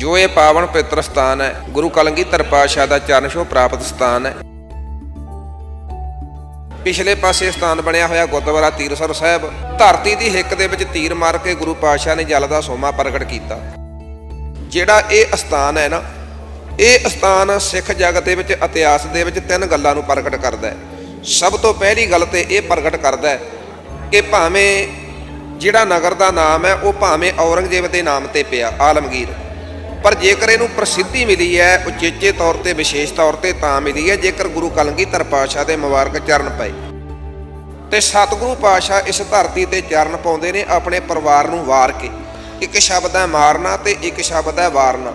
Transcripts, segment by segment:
ਜੋ ਇਹ ਪਾਵਨ ਪਵਿੱਤਰ ਸਥਾਨ ਹੈ, ਗੁਰੂ ਕਲਗੀਧਰ ਪਾਤਸ਼ਾਹ ਦਾ ਚਰਨ ਛੋਹ ਪ੍ਰਾਪਤ ਸਥਾਨ ਹੈ। ਪਿਛਲੇ ਪਾਸੇ ਸਥਾਨ ਬਣਿਆ ਹੋਇਆ ਗੁਰਦੁਆਰਾ ਤੀਰਸਰ ਸਾਹਿਬ, ਧਰਤੀ ਦੀ ਹਿੱਕ ਦੇ ਵਿੱਚ ਤੀਰ ਮਾਰ ਕੇ ਗੁਰੂ ਪਾਤਸ਼ਾਹ ਨੇ ਜਲ ਦਾ ਸੋਮਾ ਪ੍ਰਗਟ ਕੀਤਾ। ਜਿਹੜਾ ਇਹ ਸਥਾਨ ਹੈ ਨਾ, ਇਹ ਸਥਾਨ ਸਿੱਖ ਜਗਤ ਦੇ ਵਿੱਚ, ਇਤਿਹਾਸ ਦੇ ਵਿੱਚ ਤਿੰਨ ਗੱਲਾਂ ਨੂੰ ਪ੍ਰਗਟ ਕਰਦਾ ਹੈ। ਸਭ ਤੋਂ ਪਹਿਲੀ ਗੱਲ ਤੇ ਇਹ ਪ੍ਰਗਟ ਕਰਦਾ ਹੈ ਕਿ ਭਾਵੇਂ ਜਿਹੜਾ ਨਗਰ ਦਾ ਨਾਮ ਹੈ, ਉਹ ਭਾਵੇਂ ਔਰੰਗਜ਼ੇਬ ਦੇ ਨਾਮ ਤੇ ਪਿਆ, ਆਲਮਗੀਰ। ਪਰ ਜੇਕਰ ਇਹਨੂੰ ਪ੍ਰਸਿੱਧੀ ਮਿਲੀ ਹੈ, ਉਚੇਚੇ ਤੌਰ ਤੇ, ਵਿਸ਼ੇਸ਼ ਤੌਰ ਤੇ ਤਾਂ ਮਿਲੀ ਹੈ, ਜੇਕਰ ਗੁਰੂ ਕਲਗੀਧਰ ਪਾਤਸ਼ਾਹ ਦੇ ਮੁਬਾਰਕ ਚਰਨ ਪਏ। ਤੇ ਸਤਿਗੁਰੂ ਪਾਤਸ਼ਾਹ ਇਸ ਧਰਤੀ ਤੇ ਚਰਨ ਪਾਉਂਦੇ ਨੇ, ਆਪਣੇ ਪਰਿਵਾਰ ਨੂੰ ਵਾਰ ਕੇ। ਇੱਕ ਸ਼ਬਦ ਹੈ ਮਾਰਨਾ ਤੇ ਇੱਕ ਸ਼ਬਦ ਹੈ ਵਾਰਨਾ।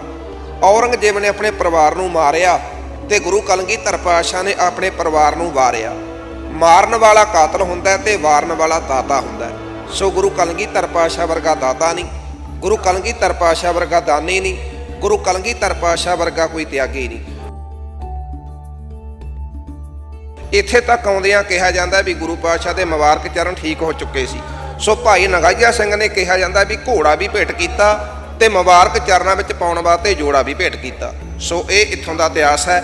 ਔਰੰਗਜ਼ੇਬ ਨੇ ਆਪਣੇ ਪਰਿਵਾਰ ਨੂੰ ਮਾਰਿਆ ਤੇ ਗੁਰੂ ਕਲਗੀਧਰ ਪਾਤਸ਼ਾਹ ਨੇ ਆਪਣੇ ਪਰਿਵਾਰ ਨੂੰ ਵਾਰਿਆ। ਮਾਰਨ ਵਾਲਾ ਕਾਤਲ ਹੁੰਦਾ ਹੈ ਤੇ ਵਾਰਨ ਵਾਲਾ ਦਾਤਾ ਹੁੰਦਾ ਹੈ। ਸੋ ਗੁਰੂ ਕਲਗੀਧਰ ਪਾਤਸ਼ਾਹ ਵਰਗਾ ਦਾਤਾ ਨਹੀਂ। ਗੁਰੂ ਕਲਗੀਧਰ ਪਾਤਸ਼ਾਹ ਵਰਗਾ ਦਾਨੀ ਨਹੀਂ। ਗੁਰੂ ਕਲਗੀਧਰ ਪਾਤਸ਼ਾਹ ਵਰਗਾ ਕੋਈ ਤਿਆਗੀ ਨਹੀਂ। ਇੱਥੇ ਤੱਕ ਆਉਂਦਿਆਂ ਕਿਹਾ ਜਾਂਦਾ ਵੀ ਗੁਰੂ ਪਾਤਸ਼ਾਹ ਦੇ ਮੁਬਾਰਕ ਚਰਨ ਠੀਕ ਹੋ ਚੁੱਕੇ ਸੀ। ਸੋ ਭਾਈ ਨਗਾਈਆ ਸਿੰਘ ਨੇ ਕਿਹਾ ਜਾਂਦਾ ਵੀ ਘੋੜਾ ਵੀ ਭੇਟ ਕੀਤਾ ਤੇ ਮੁਬਾਰਕ ਚਰਨਾਂ ਵਿੱਚ ਪਾਉਣ ਵਾਸਤੇ ਜੋੜਾ ਵੀ ਭੇਟ ਕੀਤਾ। ਸੋ ਇਹ ਇੱਥੋਂ ਦਾ ਇਤਿਹਾਸ ਹੈ।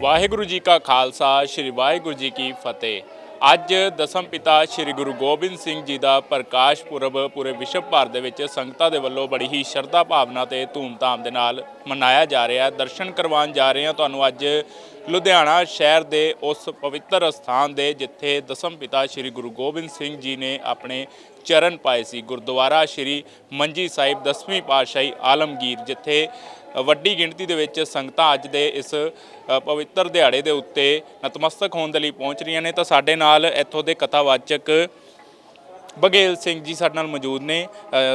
ਵਾਹਿਗੁਰੂ ਜੀ ਕਾ ਖਾਲਸਾ, ਸ੍ਰੀ ਵਾਹਿਗੁਰੂ ਜੀ ਕੀ ਫਤਿਹ। ਅੱਜ ਦਸਮ ਪਿਤਾ ਸ੍ਰੀ ਗੁਰੂ ਗੋਬਿੰਦ ਸਿੰਘ ਜੀ ਦਾ ਪ੍ਰਕਾਸ਼ ਪੁਰਬ ਪੂਰੇ ਵਿਸ਼ਵ ਭਰ ਦੇ ਵਿੱਚ ਸੰਗਤਾਂ ਦੇ ਵੱਲੋਂ ਬੜੀ ਹੀ ਸ਼ਰਧਾ ਭਾਵਨਾ ਤੇ ਧੂਮਧਾਮ ਦੇ ਨਾਲ ਮਨਾਇਆ ਜਾ ਰਿਹਾ ਹੈ। ਦਰਸ਼ਨ ਕਰਵਾਉਣ ਜਾ ਰਹੇ ਹਾਂ। ਤੁਹਾਨੂੰ ਅੱਜ ਲੁਧਿਆਣਾ ਸ਼ਹਿਰ ਦੇ ਉਸ ਪਵਿੱਤਰ ਸਥਾਨ ਦੇ ਜਿੱਥੇ ਦਸਮ ਪਿਤਾ ਸ੍ਰੀ ਗੁਰੂ ਗੋਬਿੰਦ ਸਿੰਘ ਜੀ ਨੇ ਆਪਣੇ ਚਰਨ ਪਾਏ ਸੀ। ਗੁਰਦੁਆਰਾ ਸ੍ਰੀ ਮੰਜੀ ਸਾਹਿਬ ਦਸਵੀਂ ਪਾਤਸ਼ਾਹੀ ਆਲਮਗੀਰ, ਜਿੱਥੇ ਵੱਡੀ ਗਿਣਤੀ ਦੇ ਵਿੱਚ ਸੰਗਤਾਂ ਅੱਜ ਦੇ ਇਸ ਪਵਿੱਤਰ ਦਿਹਾੜੇ ਦੇ ਉੱਤੇ ਨਤਮਸਤਕ ਹੋਣ ਦੇ ਲਈ ਪਹੁੰਚ ਰਹੀਆਂ ਨੇ। ਤਾਂ ਸਾਡੇ ਨਾਲ ਇੱਥੋਂ ਦੇ ਕਥਾਵਾਚਕ ਬਗੇਲ ਸਿੰਘ ਜੀ ਸਾਡੇ ਨਾਲ ਮੌਜੂਦ ਨੇ।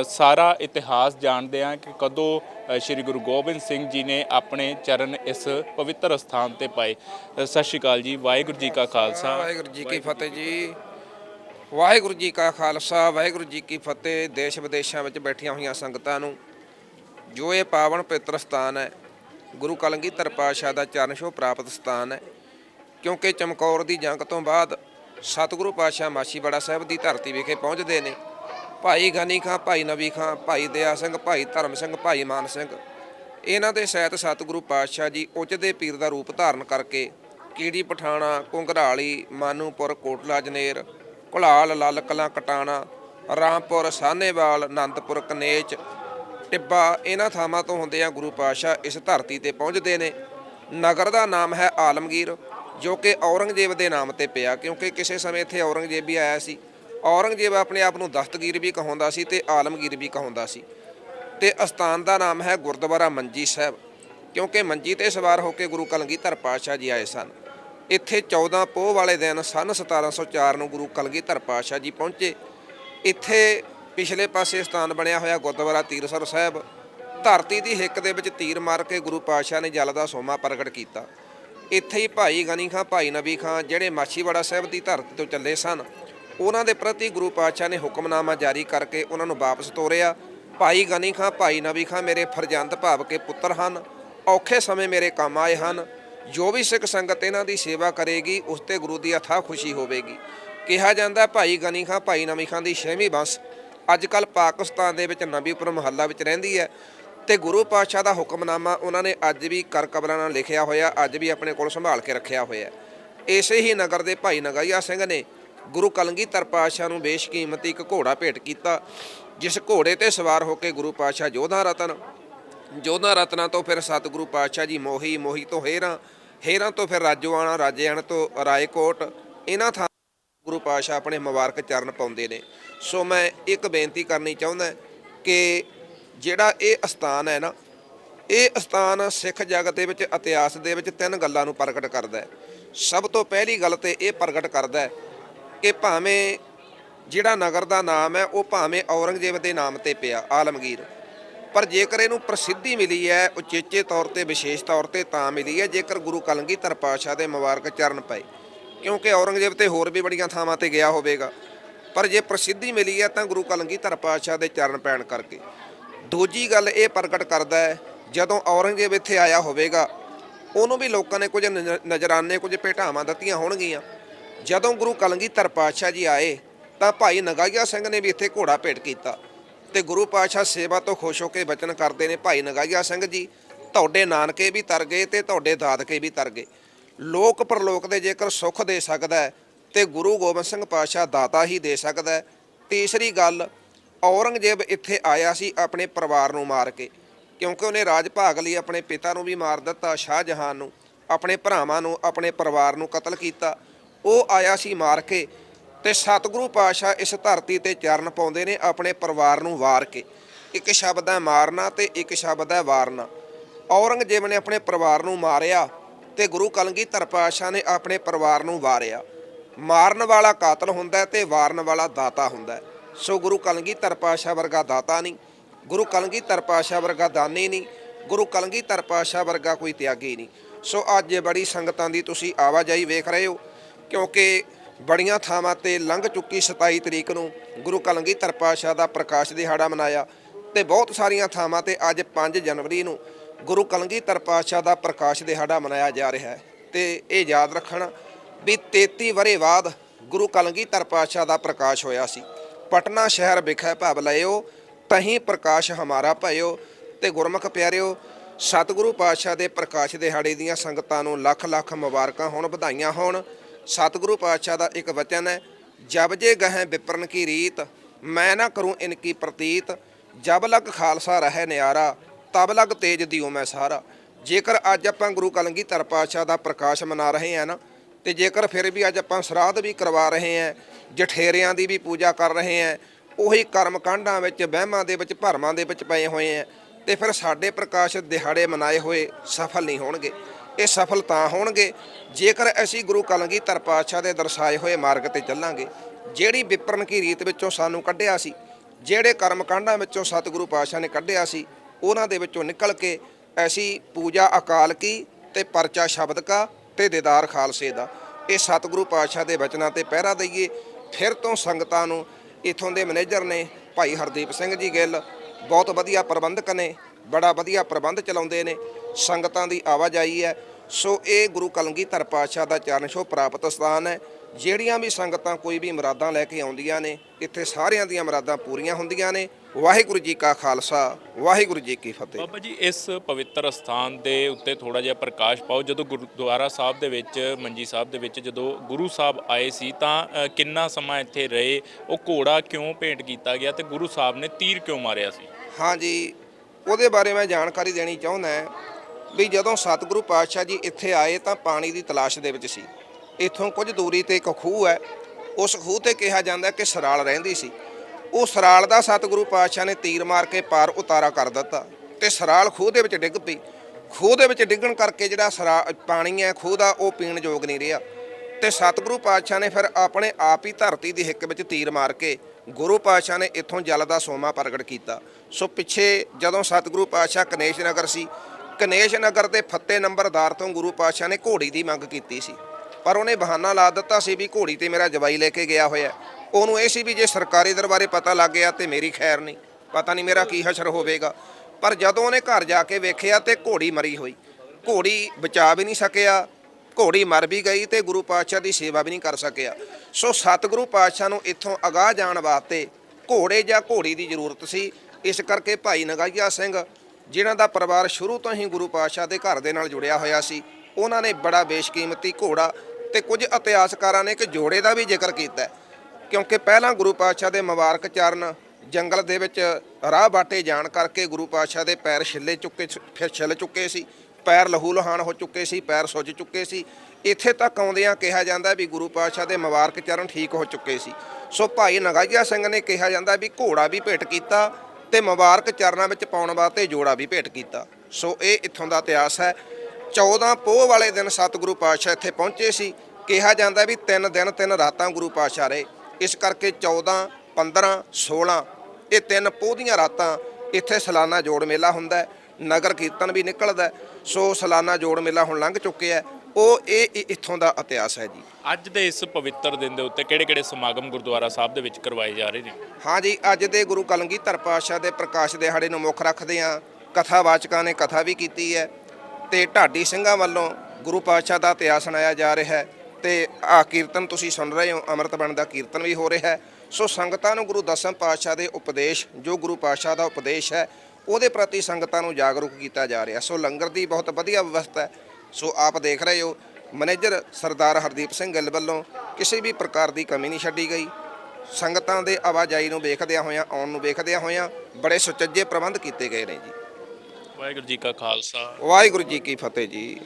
ਸਾਰਾ ਇਤਿਹਾਸ ਜਾਣਦੇ ਆ ਕਿ ਕਦੋਂ ਸ੍ਰੀ ਗੁਰੂ ਗੋਬਿੰਦ ਸਿੰਘ ਜੀ ਨੇ ਆਪਣੇ ਚਰਨ ਇਸ ਪਵਿੱਤਰ ਸਥਾਨ ਤੇ ਪਾਏ। ਸਤਿ ਸ਼੍ਰੀ ਅਕਾਲ ਜੀ, ਵਾਹਿਗੁਰੂ ਜੀ ਕਾ ਖਾਲਸਾ। ਵਾਹਿਗੁਰੂ ਜੀ ਕੀ ਫਤਿਹ ਜੀ। ਵਾਹਿਗੁਰੂ ਜੀ ਕਾ ਖਾਲਸਾ, ਵਾਹਿਗੁਰੂ ਜੀ ਕੀ ਫਤਿਹ। ਦੇਸ਼ ਵਿਦੇਸ਼ਾਂ ਵਿੱਚ ਬੈਠੀਆਂ ਹੋਈਆਂ ਸੰਗਤਾਂ ਨੂੰ ਜੋ ਇਹ ਪਾਵਨ ਪਵਿੱਤਰ ਸਥਾਨ ਹੈ, ਗੁਰੂ ਕਲਗੀਧਰ ਪਾਤਸ਼ਾਹ ਦਾ ਚਰਨ ਛੋਹ ਪ੍ਰਾਪਤ ਸਥਾਨ ਹੈ, ਕਿਉਂਕਿ ਚਮਕੌਰ ਦੀ ਜੰਗ ਤੋਂ ਬਾਅਦ ਸਤਿਗੁਰੂ ਪਾਤਸ਼ਾਹ ਮਾਛੀਵਾੜਾ ਸਾਹਿਬ ਦੀ ਧਰਤੀ ਵਿਖੇ ਪਹੁੰਚਦੇ ਨੇ। ਭਾਈ ਗਨੀ ਖਾਂ, ਭਾਈ ਨਵੀ ਖਾਂ, ਭਾਈ ਦਇਆ ਸਿੰਘ, ਭਾਈ ਧਰਮ ਸਿੰਘ, ਭਾਈ ਮਾਨ ਸਿੰਘ, ਇਹਨਾਂ ਦੇ ਸਹਿਤ ਸਤਿਗੁਰੂ ਪਾਤਸ਼ਾਹ ਜੀ ਉਚਦੇ ਪੀਰ ਦਾ ਰੂਪ ਧਾਰਨ ਕਰਕੇ ਕੀੜੀ ਪਠਾਣਾ ਕੁੰਗਰਾਲੀ ਮਾਨੂਪੁਰ, ਕੋਟਲਾ, ਜਨੇਰ ਕੁਲਾਲ ਲੱਲ ਕਲਾਂ ਕਟਾਣਾ, ਰਾਮਪੁਰ, ਸਾਹਨੇਵਾਲ, ਅਨੰਦਪੁਰ ਕਨੇਚ ਟਿੱਬਾ ਇਹਨਾਂ ਥਾਵਾਂ ਤੋਂ ਹੁੰਦੇ ਆ ਗੁਰੂ ਪਾਤਸ਼ਾਹ ਇਸ ਧਰਤੀ ਤੇ ਪਹੁੰਚਦੇ ਨੇ। ਨਗਰ ਦਾ ਨਾਮ ਹੈ ਆਲਮਗੀਰ, ਜੋ ਕਿ ਔਰੰਗਜ਼ੇਬ ਦੇ ਨਾਮ ਤੇ ਪਿਆ, ਕਿਉਂਕਿ ਕਿਸੇ ਸਮੇਂ ਇੱਥੇ ਔਰੰਗਜ਼ੇਬ ਵੀ ਆਇਆ ਸੀ। ਔਰੰਗਜ਼ੇਬ ਆਪਣੇ ਆਪ ਨੂੰ ਦਸਤਗੀਰ ਵੀ ਕਹਾਉਂਦਾ ਸੀ ਤੇ ਆਲਮਗੀਰ ਵੀ ਕਹਾਉਂਦਾ ਸੀ। ਤੇ ਅਸਥਾਨ ਦਾ ਨਾਮ ਹੈ ਗੁਰਦੁਆਰਾ ਮੰਜੀ ਸਾਹਿਬ, ਕਿਉਂਕਿ ਮੰਜੀ ਤੇ ਸਵਾਰ ਹੋ ਕੇ ਗੁਰੂ ਕਲਗੀਧਰ ਪਾਤਸ਼ਾਹ ਜੀ ਆਏ ਸਨ। ਇੱਥੇ 14 ਪੋਹ ਵਾਲੇ ਦਿਨ ਸਨ 1704 ਨੂੰ ਗੁਰੂ ਕਲਗੀਧਰ ਪਾਤਸ਼ਾਹ ਜੀ ਪਹੁੰਚੇ। ਇੱਥੇ ਪਿਛਲੇ ਪਾਸੇ ਸਥਾਨ ਬਣਿਆ ਹੋਇਆ ਗੁਰਦੁਆਰਾ ਤੀਰਸਰ ਸਾਹਿਬ, ਧਰਤੀ ਦੀ ਹਿੱਕ ਦੇ ਵਿੱਚ ਤੀਰ ਮਾਰ ਕੇ ਗੁਰੂ ਪਾਤਸ਼ਾਹ ਨੇ ਜਲ ਦਾ ਸੋਮਾ ਪ੍ਰਗਟ ਕੀਤਾ। ਇੱਥੇ ਹੀ ਭਾਈ ਗਨੀ ਖਾਂ, ਭਾਈ ਨਬੀ ਖਾਂ ਜਿਹੜੇ ਮਾਛੀਵਾੜਾ ਸਾਹਿਬ ਦੀ ਧਰਤੀ ਤੋਂ ਚੱਲੇ ਸਨ, ਉਹਨਾਂ ਦੇ ਪ੍ਰਤੀ ਗੁਰੂ ਪਾਤਸ਼ਾਹ ਨੇ ਹੁਕਮਨਾਮਾ ਜਾਰੀ ਕਰਕੇ ਉਹਨਾਂ ਨੂੰ ਵਾਪਸ ਤੋਰਿਆ। ਭਾਈ ਗਨੀ ਖਾਂ, ਭਾਈ ਨਬੀ ਖਾਂ ਮੇਰੇ ਫਰਜ਼ੰਦ ਭਾਵ ਕੇ ਪੁੱਤਰ ਹਨ, ਔਖੇ ਸਮੇਂ ਮੇਰੇ ਕੰਮ ਆਏ ਹਨ। ਜੋ ਵੀ ਸਿੱਖ ਸੰਗਤ ਇਹਨਾਂ ਦੀ ਸੇਵਾ ਕਰੇਗੀ, ਉਸ ਤੇ ਗੁਰੂ ਦੀ ਅਥਾਹ ਖੁਸ਼ੀ ਹੋਵੇਗੀ। ਕਿਹਾ ਜਾਂਦਾ, ਭਾਈ ਗਨੀ ਖਾਂ, ਭਾਈ ਨਬੀ ਖਾਂ ਦੀ ਛੇਵੀਂ ਬੰਸ ਅੱਜ ਕੱਲ ਪਾਕਿਸਤਾਨ ਦੇ ਵਿੱਚ ਨਬੀਪੁਰ ਮਹੱਲਾ ਵਿੱਚ ਰਹਿੰਦੀ ਹੈ ਤੇ ਗੁਰੂ ਪਾਤਸ਼ਾਹ ਦਾ ਹੁਕਮਨਾਮਾ ਉਹਨਾਂ ਨੇ ਅੱਜ ਵੀ ਕਰ ਕਬਰਾਂ ਨਾਲ ਲਿਖਿਆ ਹੋਇਆ, ਅੱਜ ਵੀ ਆਪਣੇ ਕੋਲ ਸੰਭਾਲ ਕੇ ਰੱਖਿਆ ਹੋਇਆ। ਇਸੇ ਹੀ ਨਗਰ ਦੇ ਭਾਈ ਨਗਾਈਆ ਸਿੰਘ ਨੇ ਗੁਰੂ ਕਲਗੀਧਰ ਪਾਤਸ਼ਾਹ ਨੂੰ ਬੇਸ਼ਕੀਮਤੀ ਇੱਕ ਘੋੜਾ ਭੇਟ ਕੀਤਾ, ਜਿਸ ਘੋੜੇ ਤੇ ਸਵਾਰ ਹੋ ਕੇ ਗੁਰੂ ਪਾਤਸ਼ਾਹ ਜੋਧਾ ਰਤਨ, ਜੋਧਾ ਰਤਨਾਂ ਤੋਂ ਫਿਰ ਸਤਿਗੁਰੂ ਪਾਤਸ਼ਾਹ ਜੀ ਮੋਹੀ ਮੋਹੀ ਤੋਂ ਹੇਰਾਂ ਹੇਰਾਂ ਤੋਂ ਫਿਰ ਰਾਜੋਆਣਾ, ਰਾਜੇਆਣ ਤੋਂ ਰਾਏਕੋਟ, ਇਹਨਾਂ ਥਾਂ ਗੁਰੂ ਪਾਤਸ਼ਾਹ ਆਪਣੇ ਮੁਬਾਰਕ ਚਰਨ ਪਾਉਂਦੇ ਨੇ। ਸੋ ਮੈਂ ਇੱਕ ਬੇਨਤੀ ਕਰਨੀ ਚਾਹੁੰਦਾ ਕਿ ਜਿਹੜਾ ਇਹ ਅਸਥਾਨ ਹੈ ਨਾ, ਇਹ ਅਸਥਾਨ ਸਿੱਖ ਜਗਤ ਦੇ ਵਿੱਚ, ਇਤਿਹਾਸ ਦੇ ਵਿੱਚ ਤਿੰਨ ਗੱਲਾਂ ਨੂੰ ਪ੍ਰਗਟ ਕਰਦਾ ਹੈ। ਸਭ ਤੋਂ ਪਹਿਲੀ ਗੱਲ ਤੇ ਇਹ ਪ੍ਰਗਟ ਕਰਦਾ ਹੈ ਕਿ ਭਾਵੇਂ ਜਿਹੜਾ ਨਗਰ ਦਾ ਨਾਮ ਹੈ, ਉਹ ਭਾਵੇਂ ਔਰੰਗਜ਼ੇਬ ਦੇ ਨਾਮ ਤੇ ਪਿਆ, ਆਲਮਗੀਰ। ਪਰ ਜੇਕਰ ਇਹਨੂੰ ਪ੍ਰਸਿੱਧੀ ਮਿਲੀ ਹੈ, ਉਚੇਚੇ ਤੌਰ ਤੇ, ਵਿਸ਼ੇਸ਼ ਤੌਰ ਤੇ ਤਾਂ ਮਿਲੀ ਹੈ, ਜੇਕਰ ਗੁਰੂ ਕਲਗੀਧਰ ਪਾਤਸ਼ਾਹ ਦੇ ਮੁਬਾਰਕ ਚਰਨ ਪਏ। ਕਿਉਂਕਿ ਔਰੰਗਜ਼ੇਬ ਤੇ ਹੋਰ ਵੀ ਬੜੀਆਂ ਥਾਵਾਂ ਤੇ ਗਿਆ ਹੋਵੇਗਾ। ਪਰ ਜੇ ਪ੍ਰਸਿੱਧੀ ਮਿਲੀ ਹੈ ਤਾਂ ਗੁਰੂ ਕਲੰਗੀ ਧਰ ਪਾਤਸ਼ਾਹ ਦੇ ਚਰਨ ਪੈਣ ਕਰਕੇ। ਦੂਜੀ ਗੱਲ ਇਹ ਪ੍ਰਗਟ ਕਰਦਾ ਹੈ, ਜਦੋਂ ਔਰੰਗਜ਼ੇਬ ਇੱਥੇ ਆਇਆ ਹੋਵੇਗਾ, ਉਹਨੂੰ ਵੀ ਲੋਕਾਂ ਨੇ ਕੁਝ ਨਜ਼ਰਾਨੇ, ਕੁਝ ਭੇਟਾਵਾਂ ਦਿੱਤੀਆਂ ਹੋਣਗੀਆਂ। ਜਦੋਂ ਗੁਰੂ ਕਲੰਗੀ ਧਰ ਪਾਤਸ਼ਾਹ ਜੀ ਆਏ, ਤਾਂ ਭਾਈ ਨਗਾਈਆ ਸਿੰਘ ਨੇ ਵੀ ਇੱਥੇ ਘੋੜਾ ਭੇਟ ਕੀਤਾ। ਤੇ ਗੁਰੂ ਪਾਤਸ਼ਾਹ ਸੇਵਾ ਤੋਂ ਖੁਸ਼ ਹੋ ਕੇ ਬਚਨ ਕਰਦੇ ਨੇ ਭਾਈ ਨਗਾਈਆ ਸਿੰਘ ਜੀ, ਤੁਹਾਡੇ ਨਾਨਕੇ ਵੀ ਤਰ ਗਏ ਤੇ ਤੁਹਾਡੇ ਦਾਦਕੇ ਵੀ ਤਰ ਗਏ। ਲੋਕ ਪਰਲੋਕ ਦੇ ਜੇਕਰ ਸੁੱਖ ਦੇ ਸਕਦਾ ਹੈ, ਤੇ ਗੁਰੂ ਗੋਬਿੰਦ ਸਿੰਘ ਪਾਤਸ਼ਾਹ ਦਾਤਾ ਹੀ ਦੇ ਸਕਦਾ ਹੈ। ਤੀਸਰੀ ਗੱਲ, ਔਰੰਗਜ਼ੇਬ ਇੱਥੇ ਆਇਆ ਸੀ ਆਪਣੇ ਪਰਿਵਾਰ ਨੂੰ ਮਾਰ ਕੇ, ਕਿਉਂਕਿ ਉਹਨੇ ਰਾਜ ਭਾਗ ਲਈ ਆਪਣੇ ਪਿਤਾ ਨੂੰ ਵੀ ਮਾਰ ਦਿੱਤਾ, ਸ਼ਾਹਜਹਾਨ ਨੂੰ, ਆਪਣੇ ਭਰਾਵਾਂ ਨੂੰ, ਆਪਣੇ ਪਰਿਵਾਰ ਨੂੰ ਕਤਲ ਕੀਤਾ। ਉਹ ਆਇਆ ਸੀ ਮਾਰ ਕੇ, ਤੇ ਸਤਿਗੁਰੂ ਪਾਤਸ਼ਾਹ ਇਸ ਧਰਤੀ ਤੇ ਚਰਨ ਪਾਉਂਦੇ ਨੇ ਆਪਣੇ ਪਰਿਵਾਰ ਨੂੰ ਵਾਰ ਕੇ। ਇੱਕ ਸ਼ਬਦ ਹੈ ਮਾਰਨਾ ਤੇ ਇੱਕ ਸ਼ਬਦ ਹੈ ਵਾਰਨਾ। ਔਰੰਗਜ਼ੇਬ ਨੇ ਆਪਣੇ ਪਰਿਵਾਰ ਨੂੰ ਮਾਰਿਆ। ਤੇ ਗੁਰੂ ਕਲਗੀ ਧਰ ਪਾਤਸ਼ਾਹ ਨੇ ਆਪਣੇ ਪਰਿਵਾਰ ਨੂੰ ਵਾਰਿਆ। ਮਾਰਨ ਵਾਲਾ ਕਾਤਲ ਹੁੰਦਾ ਹੈ ਤੇ ਵਾਰਨ ਵਾਲਾ ਦਾਤਾ ਹੁੰਦਾ ਸੋ ਗੁਰੂ ਕਲਗੀ ਧਰ ਪਾਤਸ਼ਾਹ ਵਰਗਾ ਦਾਤਾ ਨਹੀਂ, ਗੁਰੂ ਕਲਗੀਧਰ ਪਾਤਸ਼ਾਹ ਵਰਗਾ ਦਾਨੀ ਨਹੀਂ, ਗੁਰੂ ਕਲਗੀਧਰ ਪਾਤਸ਼ਾਹ ਵਰਗਾ ਕੋਈ ਤਿਆਗੀ ਨਹੀਂ। ਸੋ ਅੱਜ ਬੜੀ ਸੰਗਤਾਂ ਦੀ ਤੁਸੀਂ ਆਵਾਜਾਈ ਵੇਖ ਰਹੇ ਹੋ, ਕਿਉਂਕਿ ਬੜੀਆਂ ਥਾਵਾਂ ਤੇ ਲੰਘ ਚੁੱਕੀ 27 ਤਰੀਕ ਨੂੰ ਗੁਰੂ ਕਲਗੀ ਧਰ ਪਾਤਸ਼ਾਹ ਦਾ ਪ੍ਰਕਾਸ਼ ਦਿਹਾੜਾ ਮਨਾਇਆ ਤੇ ਬਹੁਤ ਸਾਰੀਆਂ ਥਾਵਾਂ ਤੇ ਅੱਜ 5 ਜਨਵਰੀ ਨੂੰ ਗੁਰੂ ਕਲਗੀਧਰ ਪਾਤਸ਼ਾਹ ਦਾ ਪ੍ਰਕਾਸ਼ ਦਿਹਾੜਾ ਮਨਾਇਆ ਜਾ ਰਿਹਾ ਹੈ ਤੇ ਇਹ ਯਾਦ ਰੱਖਣਾ ਵੀ 33 ਵਰੇ ਬਾਅਦ ਗੁਰੂ ਕਲਗੀਧਰ ਪਾਤਸ਼ਾਹ ਦਾ ਪ੍ਰਕਾਸ਼ ਹੋਇਆ ਸੀ। ਪਟਨਾ ਸ਼ਹਿਰ ਵਿਖੇ ਭਵ ਲਇਓ, ਤਹੀਂ ਪ੍ਰਕਾਸ਼ ਹਮਾਰਾ ਭਇਓ ਤੇ ਗੁਰਮੁਖ ਪਿਆਰਿਓ, ਸਤਿਗੁਰੂ ਪਾਤਸ਼ਾਹ ਦੇ ਪ੍ਰਕਾਸ਼ ਦਿਹਾੜੇ ਦੀਆਂ ਸੰਗਤਾਂ ਨੂੰ ਲੱਖ ਲੱਖ ਮੁਬਾਰਕਾਂ ਹੋਣ, ਵਧਾਈਆਂ ਹੋਣ। ਸਤਿਗੁਰੂ ਪਾਤਸ਼ਾਹ ਦਾ ਇੱਕ ਵਚਨ ਹੈ, ਜਬ ਜੇ ਗਹਿ ਵਿਪਰਨ ਕੀ ਰੀਤ, ਮੈਂ ਨਾ ਕਰੂੰ ਇਨਕੀ ਪ੍ਰਤੀਤ, ਜਬ ਲਗ ਖਾਲਸਾ ਰਹਿ ਨਿਆਰਾ ਤਬ ਲਗ ਤੇਜ ਦਿਓ ਮੈਂ ਸਾਰਾ। ਜੇਕਰ ਅੱਜ ਆਪਾਂ ਗੁਰੂ ਕਲਗੀਧਰ ਪਾਤਸ਼ਾਹ ਦਾ ਪ੍ਰਕਾਸ਼ ਮਨਾ ਰਹੇ ਹਾਂ ਨਾ, ਤੇ ਜੇਕਰ ਫਿਰ ਵੀ ਅੱਜ ਆਪਾਂ ਸਰਾਧ ਵੀ ਕਰਵਾ ਰਹੇ ਹਾਂ, ਜਠੇਰਿਆਂ ਦੀ ਵੀ ਪੂਜਾ ਕਰ ਰਹੇ ਹਾਂ, ਉਹੀ ਕਰਮ ਕਾਂਡਾਂ ਵਿੱਚ, ਵਹਿਮਾਂ ਦੇ ਵਿੱਚ, ਭਰਮਾਂ ਦੇ ਵਿੱਚ ਪਏ ਹੋਏ ਆ ਤੇ ਫਿਰ ਸਾਡੇ ਪ੍ਰਕਾਸ਼ ਦਿਹਾੜੇ ਮਨਾਏ ਹੋਏ ਸਫਲ ਨਹੀਂ ਹੋਣਗੇ। ਇਹ ਸਫਲ ਤਾਂ ਹੋਣਗੇ, ਜੇਕਰ ਅਸੀਂ ਗੁਰੂ ਕਲਗੀਧਰ ਪਾਤਸ਼ਾਹ ਦੇ ਦਰਸਾਏ ਹੋਏ ਮਾਰਗ ਤੇ ਚੱਲਾਂਗੇ, ਜਿਹੜੀ ਵਿਪਰਨ ਕੀ ਰੀਤ ਵਿੱਚੋਂ ਸਾਨੂੰ ਕੱਢਿਆ ਸੀ, ਜਿਹੜੇ ਕਰਮ ਕਾਂਡਾਂ ਵਿੱਚੋਂ ਸਤਿਗੁਰੂ ਪਾਤਸ਼ਾਹ ਨੇ ਕੱਢਿਆ ਸੀ ਉਹਨਾਂ ਦੇ ਵਿੱਚੋਂ ਨਿਕਲ ਕੇ ਅਸੀਂ ਪੂਜਾ ਅਕਾਲ ਕੀ ਤੇ ਪਰਚਾ ਸ਼ਬਦ ਕਾ ਤੇ ਦੀਦਾਰ ਖਾਲਸੇ ਦਾ। ਇਹ ਸਤਿਗੁਰੂ ਪਾਤਸ਼ਾਹ ਦੇ ਬਚਨਾਂ ਤੇ ਪਹਿਰਾ ਦਈਏ। ਫਿਰ ਤੋਂ ਸੰਗਤਾਂ ਨੂੰ ਇਥੋਂ ਦੇ ਮੈਨੇਜਰ ਨੇ ਭਾਈ ਹਰਦੀਪ ਸਿੰਘ ਜੀ ਗਿੱਲ, ਬਹੁਤ ਵਧੀਆ ਪ੍ਰਬੰਧਕ ਨੇ, ਬੜਾ ਵਧੀਆ ਪ੍ਰਬੰਧ ਚਲਾਉਂਦੇ ਨੇ, ਸੰਗਤਾਂ ਦੀ ਆਵਾਜਾਈ ਹੈ। ਸੋ ਇਹ ਗੁਰੂ ਕਲਗੀਧਰ ਪਾਤਸ਼ਾਹ ਦਾ ਚਰਨ ਛੋਹ ਪ੍ਰਾਪਤ ਸਥਾਨ ਹੈ। ਜਿਹੜੀਆਂ ਵੀ ਸੰਗਤਾਂ ਕੋਈ ਵੀ ਮੁਰਾਦਾਂ ਲੈ ਕੇ ਆਉਂਦੀਆਂ ਨੇ, ਇੱਥੇ ਸਾਰਿਆਂ ਦੀਆਂ ਮੁਰਾਦਾਂ ਪੂਰੀਆਂ ਹੁੰਦੀਆਂ ਨੇ। ਵਾਹਿਗੁਰੂ ਜੀ ਕਾ ਖਾਲਸਾ ਵਾਹਿਗੁਰੂ ਜੀ ਕੀ ਫਤਿਹ। ਬਾਬਾ ਜੀ ਇਸ ਪਵਿੱਤਰ ਸਥਾਨ ਦੇ ਉੱਤੇ ਥੋੜਾ ਜਿਹਾ ਪ੍ਰਕਾਸ਼ ਪਾਓ। ਜਦੋਂ ਗੁਰਦੁਆਰਾ ਸਾਹਿਬ ਦੇ ਵਿੱਚ ਮੰਜੀ ਸਾਹਿਬ ਦੇ ਵਿੱਚ ਜਦੋਂ ਗੁਰੂ ਸਾਹਿਬ ਆਏ ਸੀ ਤਾਂ ਕਿੰਨਾ ਸਮਾਂ ਇੱਥੇ ਰਹੇ? ਉਹ ਘੋੜਾ ਕਿਉਂ ਭੇਂਟ ਕੀਤਾ ਗਿਆ ਤੇ ਗੁਰੂ ਸਾਹਿਬ ਨੇ ਤੀਰ ਕਿਉਂ ਮਾਰਿਆ ਸੀ? ਹਾਂਜੀ ਉਹਦੇ ਬਾਰੇ ਮੈਂ ਜਾਣਕਾਰੀ ਦੇਣੀ ਚਾਹੁੰਦਾ ਹਾਂ ਵੀ ਜਦੋਂ ਸਤਿਗੁਰੂ ਪਾਤਸ਼ਾਹ ਜੀ ਇੱਥੇ ਆਏ ਤਾਂ ਪਾਣੀ ਦੀ ਤਲਾਸ਼ ਦੇ ਵਿੱਚ ਸੀ। ਇੱਥੋਂ ਕੁਝ ਦੂਰੀ ਤੇ ਇੱਕ ਖੂਹ ਹੈ। ਉਸ ਖੂਹ ਤੇ ਕਿਹਾ ਜਾਂਦਾ ਕਿ ਸਰਾਲ ਰਹਿੰਦੀ ਸੀ। ਉਹ ਸਰਾਲ ਦਾ ਸਤਿਗੁਰੂ ਪਾਤਸ਼ਾਹ ਨੇ ਤੀਰ ਮਾਰ ਕੇ ਪਾਰ ਉਤਾਰਾ ਕਰ ਦਿੱਤਾ ਤੇ ਸਰਾਲ ਖੂਹ ਦੇ ਵਿੱਚ ਡਿੱਗ ਪਈ। ਖੂਹ ਦੇ ਵਿੱਚ ਡਿੱਗਣ ਕਰਕੇ ਜਿਹੜਾ ਸਰਾ, ਪਾਣੀ ਹੈ, ਖੂਹ ਦਾ ਉਹ ਪੀਣ ਯੋਗ ਨਹੀਂ ਰਿਹਾ। ਤੇ ਸਤਿਗੁਰੂ ਪਾਤਸ਼ਾਹ ਨੇ ਫਿਰ ਆਪਣੇ ਆਪ ਹੀ ਧਰਤੀ ਦੀ ਹਿੱਕ ਵਿੱਚ ਤੀਰ ਮਾਰ ਕੇ ਗੁਰੂ ਪਾਤਸ਼ਾਹ ਨੇ ਇੱਥੋਂ ਜਲ ਦਾ ਸੋਮਾ ਪ੍ਰਗਟ ਕੀਤਾ। ਸੋ ਪਿੱਛੇ ਜਦੋਂ ਸਤਿਗੁਰੂ ਪਾਤਸ਼ਾਹ ਕਨੇਸ਼ ਨਗਰ ਸੀ, ਕਨੇਸ਼ ਨਗਰ ਦੇ ਫੱਤੇ ਨੰਬਰਦਾਰ ਤੋਂ ਗੁਰੂ ਪਾਤਸ਼ਾਹ ਨੇ ਘੋੜੀ ਦੀ ਮੰਗ ਕੀਤੀ ਸੀ। ਪਰ ਉਹਨੇ ਬਹਾਨਾ ਲਾ ਦਿੱਤਾ ਸੀ ਵੀ ਘੋੜੀ ਤੇ ਮੇਰਾ ਜਵਾਈ ਲੈ ਕੇ ਗਿਆ ਹੋਇਆ ਉਹਨੂੰ ਇਹ ਸੀ ਵੀ ਜੇ ਸਰਕਾਰੀ ਦਰਬਾਰੇ ਪਤਾ ਲੱਗ ਗਿਆ ਤੇ ਮੇਰੀ ਖੈਰ ਨਹੀਂ, ਪਤਾ ਨਹੀਂ ਮੇਰਾ ਕੀ ਹਸ਼ਰ ਹੋਵੇਗਾ। ਪਰ ਜਦੋਂ ਉਹਨੇ ਘਰ ਜਾ ਕੇ ਵੇਖਿਆ ਤੇ ਘੋੜੀ ਮਰੀ ਹੋਈ। ਘੋੜੀ ਬਚਾ ਵੀ ਨਹੀਂ ਸਕਿਆ, ਘੋੜੀ ਮਰ ਵੀ ਗਈ ਤੇ ਗੁਰੂ ਪਾਤਸ਼ਾਹ ਦੀ ਸੇਵਾ ਵੀ ਨਹੀਂ ਕਰ ਸਕਿਆ। ਸੋ ਸਤਿਗੁਰੂ ਪਾਤਸ਼ਾਹ ਨੂੰ ਇੱਥੋਂ ਅਗਾਹ ਜਾਣ ਵਾਸਤੇ ਘੋੜੇ ਜਾਂ ਘੋੜੀ ਦੀ ਜ਼ਰੂਰਤ ਸੀ। ਇਸ ਕਰਕੇ ਭਾਈ ਨਗਾਈਆ ਸਿੰਘ, ਜਿਨ੍ਹਾਂ ਦਾ ਪਰਿਵਾਰ ਸ਼ੁਰੂ ਤੋਂ ਹੀ ਗੁਰੂ ਪਾਤਸ਼ਾਹ ਦੇ ਘਰ ਦੇ ਨਾਲ ਜੁੜਿਆ ਹੋਇਆ ਸੀ, ਉਹਨਾਂ ਨੇ ਬੜਾ ਬੇਸ਼ਕੀਮਤੀ ਘੋੜਾ ਤੇ ਕੁਝ ਇਤਿਹਾਸਕਾਰਾਂ ਨੇ ਇੱਕ ਜੋੜੇ ਦਾ ਵੀ ਜ਼ਿਕਰ ਕੀਤਾ। ਕਿਉਂਕਿ ਪਹਿਲਾਂ ਗੁਰੂ ਪਾਤਸ਼ਾਹ ਦੇ ਮੁਬਾਰਕ ਚਰਨ ਜੰਗਲ ਦੇ ਵਿੱਚ ਰਾਹ ਬਾਟੇ ਜਾਣ ਕਰਕੇ ਗੁਰੂ ਪਾਤਸ਼ਾਹ ਦੇ ਪੈਰ ਛਿੱਲੇ ਚੁੱਕੇ ਫਿਰ ਛਿੱਲ ਚੁੱਕੇ ਸੀ, ਪੈਰ ਲਹੂ ਲਹਾਨ ਹੋ ਚੁੱਕੇ ਸੀ, ਪੈਰ ਸੁੱਜ ਚੁੱਕੇ ਸੀ। ਇੱਥੇ ਤੱਕ ਆਉਂਦਿਆਂ ਕਿਹਾ ਜਾਂਦਾ ਵੀ ਗੁਰੂ ਪਾਤਸ਼ਾਹ ਦੇ ਮੁਬਾਰਕ ਚਰਨ ਠੀਕ ਹੋ ਚੁੱਕੇ ਸੀ। ਸੋ ਭਾਈ ਨਗਾਈਆ ਸਿੰਘ ਨੇ ਕਿਹਾ ਜਾਂਦਾ ਵੀ ਘੋੜਾ ਵੀ ਭੇਟ ਕੀਤਾ ਤੇ ਮੁਬਾਰਕ ਚਰਨਾਂ ਵਿੱਚ ਪਾਉਣ ਵਾਸਤੇ ਜੋੜਾ ਵੀ ਭੇਟ ਕੀਤਾ। ਸੋ ਇਹ ਇੱਥੋਂ ਦਾ ਇਤਿਹਾਸ ਹੈ। 14 ਪੋਹ ਵਾਲੇ ਦਿਨ ਸਤਿਗੁਰੂ ਪਾਤਸ਼ਾਹ ਇੱਥੇ ਪਹੁੰਚੇ ਸੀ। ਕਿਹਾ ਜਾਂਦਾ ਵੀ ਤਿੰਨ ਦਿਨ ਤਿੰਨ ਰਾਤਾਂ ਗੁਰੂ ਪਾਤਸ਼ਾਹ ਰਹੇ। ਇਸ ਕਰਕੇ 14 15 16 ਇਹ ਤਿੰਨ ਪੋਹ ਦੀਆਂ ਰਾਤਾਂ ਇੱਥੇ ਸਾਲਾਨਾ ਜੋੜ ਮੇਲਾ ਹੁੰਦਾ ਹੈ ਨਗਰ ਕੀਰਤਨ ਵੀ ਨਿਕਲਦਾ। ਸੋ ਸਾਲਾਨਾ ਜੋੜ ਮੇਲਾ ਹੁਣ ਲੰਘ ਚੁੱਕਿਆ। ਉਹ ਇਹ ਇੱਥੋਂ ਦਾ ਇਤਿਹਾਸ ਹੈ ਜੀ ਅੱਜ ਦੇ ਇਸ ਪਵਿੱਤਰ ਦਿਨ ਦੇ ਉੱਤੇ ਕਿਹੜੇ-ਕਿਹੜੇ ਸਮਾਗਮ ਗੁਰਦੁਆਰਾ ਸਾਹਿਬ ਦੇ ਵਿੱਚ ਕਰਵਾਏ ਜਾ ਰਹੇ ਨੇ ਹਾਂ ਜੀ ਅੱਜ ਦੇ ਗੁਰੂ ਕਲਗੀਧਰ ਪਾਤਸ਼ਾਹ ਦੇ ਪ੍ਰਕਾਸ਼ ਦਿਹਾੜੇ ਨੂੰ ਮੁੱਖ ਰੱਖਦੇ ਹਾਂ ਕਥਾਵਾਚਕਾਂ ਨੇ ਕਥਾ ਵੀ ਕੀਤੀ ਹੈ ਤੇ ਢਾਡੀ ਸਿੰਘਾਂ ਵੱਲੋਂ ਗੁਰੂ ਪਾਤਸ਼ਾਹ ਦਾ ਇਤਿਹਾਸ ਸੁਣਾਇਆ ਜਾ ਰਿਹਾ ਹੈ ਤੇ ਆ ਕੀਰਤਨ ਤੁਸੀਂ ਸੁਣ ਰਹੇ ਹੋ ਅੰਮ੍ਰਿਤ ਬਣ ਦਾ ਕੀਰਤਨ ਵੀ ਹੋ ਰਿਹਾ ਹੈ। ਸੋ ਸੰਗਤਾਂ ਨੂੰ ਗੁਰੂ ਦਸਮ ਪਾਤਸ਼ਾਹ ਦੇ ਉਪਦੇਸ਼ ਜੋ ਗੁਰੂ ਪਾਤਸ਼ਾਹ ਦਾ ਉਪਦੇਸ਼ ਹੈ ਉਹਦੇ ਪ੍ਰਤੀ ਸੰਗਤਾਂ ਨੂੰ ਜਾਗਰੂਕ ਕੀਤਾ ਜਾ ਰਿਹਾ। ਸੋ ਲੰਗਰ ਦੀ ਬਹੁਤ ਵਧੀਆ ਵਿਵਸਥਾ ਹੈ। ਸੋ ਆਪ ਦੇਖ ਰਹੇ ਹੋ ਮੈਨੇਜਰ ਸਰਦਾਰ ਹਰਦੀਪ ਸਿੰਘ ਗਿੱਲ ਵੱਲੋਂ ਕਿਸੇ ਵੀ ਪ੍ਰਕਾਰ ਦੀ ਕਮੀ ਨਹੀਂ ਛੱਡੀ ਗਈ। ਸੰਗਤਾਂ ਦੇ ਆਵਾਜਾਈ ਨੂੰ ਵੇਖਦਿਆਂ ਹੋਇਆਂ ਆਉਣ ਨੂੰ ਵੇਖਦਿਆਂ ਹੋਇਆਂ ਬੜੇ ਸੁਚੱਜੇ ਪ੍ਰਬੰਧ ਕੀਤੇ ਗਏ ਨੇ ਜੀ। ਵਾਹਿਗੁਰੂ ਜੀ ਕਾ ਖਾਲਸਾ। ਵਾਹਿਗੁਰੂ ਜੀ ਕੀ ਫਤਿਹ ਜੀ।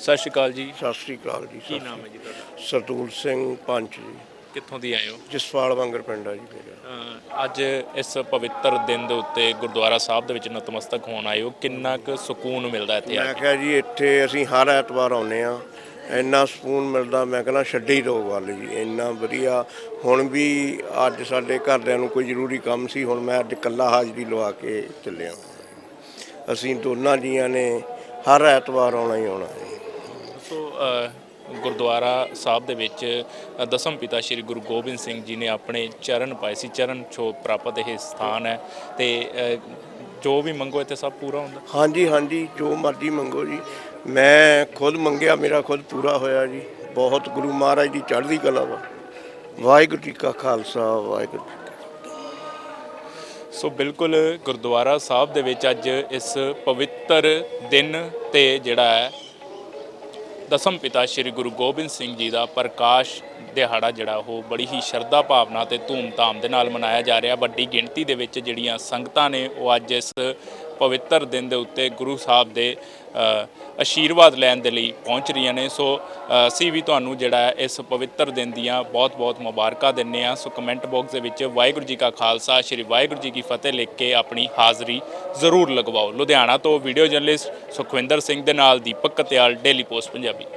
ਸਤਿ ਸ਼੍ਰੀ ਅਕਾਲ ਜੀ। ਸਤਿ ਸ੍ਰੀ ਅਕਾਲ ਜੀ ਕੀ ਨਾਮ ਹੈ ਜੀ ਤੁਹਾਡਾ? ਸਰਦੂਲ ਸਿੰਘ ਪੰਚ ਜੀ। ਕਿੱਥੋਂ ਦੀ ਆਏ ਹੋ? ਜਸਪਾਲ ਵਾਂਗਰ ਪਿੰਡ ਆ ਜੀ ਮੇਰਾ। ਅੱਜ ਇਸ ਪਵਿੱਤਰ ਦਿਨ ਦੇ ਉੱਤੇ ਗੁਰਦੁਆਰਾ ਸਾਹਿਬ ਦੇ ਵਿੱਚ ਨਤਮਸਤਕ ਹੋਣ ਆਏ ਹੋ। ਕਿੰਨਾ ਕੁ ਸਕੂਨ ਮਿਲਦਾ ਇੱਥੇ ਆ ਮੈਂ ਕਿਹਾ ਜੀ ਇੱਥੇ ਅਸੀਂ ਹਰ ਐਤਵਾਰ ਆਉਂਦੇ ਆ ਇੰਨਾ ਸਕੂਨ ਮਿਲਦਾ ਮੈਂ ਕਹਿੰਦਾ ਛੱਡੇ ਹੀ ਦੋ ਗੱਲ ਜੀ। ਇੰਨਾ ਵਧੀਆ। ਹੁਣ ਵੀ ਅੱਜ ਸਾਡੇ ਘਰਦਿਆਂ ਨੂੰ ਕੋਈ ਜ਼ਰੂਰੀ ਕੰਮ ਸੀ ਹੁਣ ਮੈਂ ਅੱਜ ਇਕੱਲਾ ਹਾਜ਼ਰੀ ਲਵਾ ਕੇ ਚੱਲਿਆ ਅਸੀਂ ਦੋਨਾਂ ਜੀਆਂ ਨੇ ਹਰ ਐਤਵਾਰ ਆਉਣਾ ਹੀ ਆਉਣਾ ਹੈ। ਅ, ਗੁਰਦੁਆਰਾ ਸਾਹਿਬ ਦੇ ਵਿੱਚ ਦਸਮ ਪਿਤਾ ਸ੍ਰੀ ਗੁਰੂ ਗੋਬਿੰਦ ਸਿੰਘ ਜੀ ਨੇ ਆਪਣੇ ਚਰਨ ਪਾਏ ਸੀ। ਚਰਨ ਛੋਹ ਪ੍ਰਾਪਤ ਇਹ ਸਥਾਨ ਹੈ ਤੇ ਜੋ ਵੀ ਮੰਗੋ ਇੱਥੇ ਸਭ ਪੂਰਾ ਹੁੰਦਾ? ਹਾਂਜੀ ਹਾਂਜੀ ਜੋ ਮਰਜ਼ੀ ਮੰਗੋ ਜੀ। ਮੈਂ ਖੁਦ ਮੰਗਿਆ ਮੇਰਾ ਖੁਦ ਪੂਰਾ ਹੋਇਆ ਜੀ। ਬਹੁਤ ਗੁਰੂ ਮਹਾਰਾਜ ਦੀ ਚੜ੍ਹਦੀ ਕਲਾ ਵਾ। ਵਾਹਿਗੁਰੂ ਜੀ ਕਾ ਖਾਲਸਾ ਵਾਹਿਗੁਰੂ ਜੀ ਸੋ ਬਿਲਕੁਲ ਗੁਰਦੁਆਰਾ ਸਾਹਿਬ ਦੇ ਵਿੱਚ ਅੱਜ ਇਸ ਪਵਿੱਤਰ ਦਿਨ ਤੇ ਜਿਹੜਾ ਹੈ ਦਸਮ ਪਿਤਾ ਸ੍ਰੀ ਗੁਰੂ ਗੋਬਿੰਦ ਸਿੰਘ ਜੀ ਦਾ ਪ੍ਰਕਾਸ਼ ਦਿਹਾੜਾ ਜਿਹੜਾ ਉਹ ਬੜੀ ਹੀ ਸ਼ਰਧਾ ਭਾਵਨਾ ਤੇ ਧੂਮਧਾਮ ਦੇ ਨਾਲ ਮਨਾਇਆ ਜਾ ਰਿਹਾ। ਵੱਡੀ ਗਿਣਤੀ ਦੇ ਵਿੱਚ ਜਿਹੜੀਆਂ ਸੰਗਤਾਂ ਨੇ ਉਹ ਅੱਜ ਇਸ ਪਵਿੱਤਰ ਦਿਨ ਦੇ ਉੱਤੇ ਗੁਰੂ ਸਾਹਿਬ ਦੇ ਅ, ਆਸ਼ੀਰਵਾਦ ਲੈਣ ਦੇ ਲਈ ਪਹੁੰਚ ਰਹੀਆਂ ਨੇ। ਸੋ ਅਸੀਂ ਵੀ ਤੁਹਾਨੂੰ ਜਿਹੜਾ ਇਸ ਪਵਿੱਤਰ ਦਿਨ ਦੀਆਂ ਬਹੁਤ-ਬਹੁਤ ਮੁਬਾਰਕਾਂ ਦਿੰਨੇ ਆ ਸੋ ਕਮੈਂਟ ਬਾਕਸ ਦੇ ਵਿੱਚ ਵਾਹਿਗੁਰੂ ਜੀ ਕਾ ਖਾਲਸਾ ਸ੍ਰੀ ਵਾਹਿਗੁਰੂ ਜੀ ਕੀ ਫਤਿਹ ਲਿਖ ਕੇ ਆਪਣੀ ਹਾਜ਼ਰੀ ਜ਼ਰੂਰ ਲਗਵਾਓ। ਲੁਧਿਆਣਾ ਤੋਂ ਵੀਡੀਓ ਜਰਨਲਿਸਟ ਸੁਖਵਿੰਦਰ ਸਿੰਘ ਦੇ ਨਾਲ ਦੀਪਕ ਕਤਿਆਲ ਡੇਲੀ ਪੋਸਟ ਪੰਜਾਬੀ।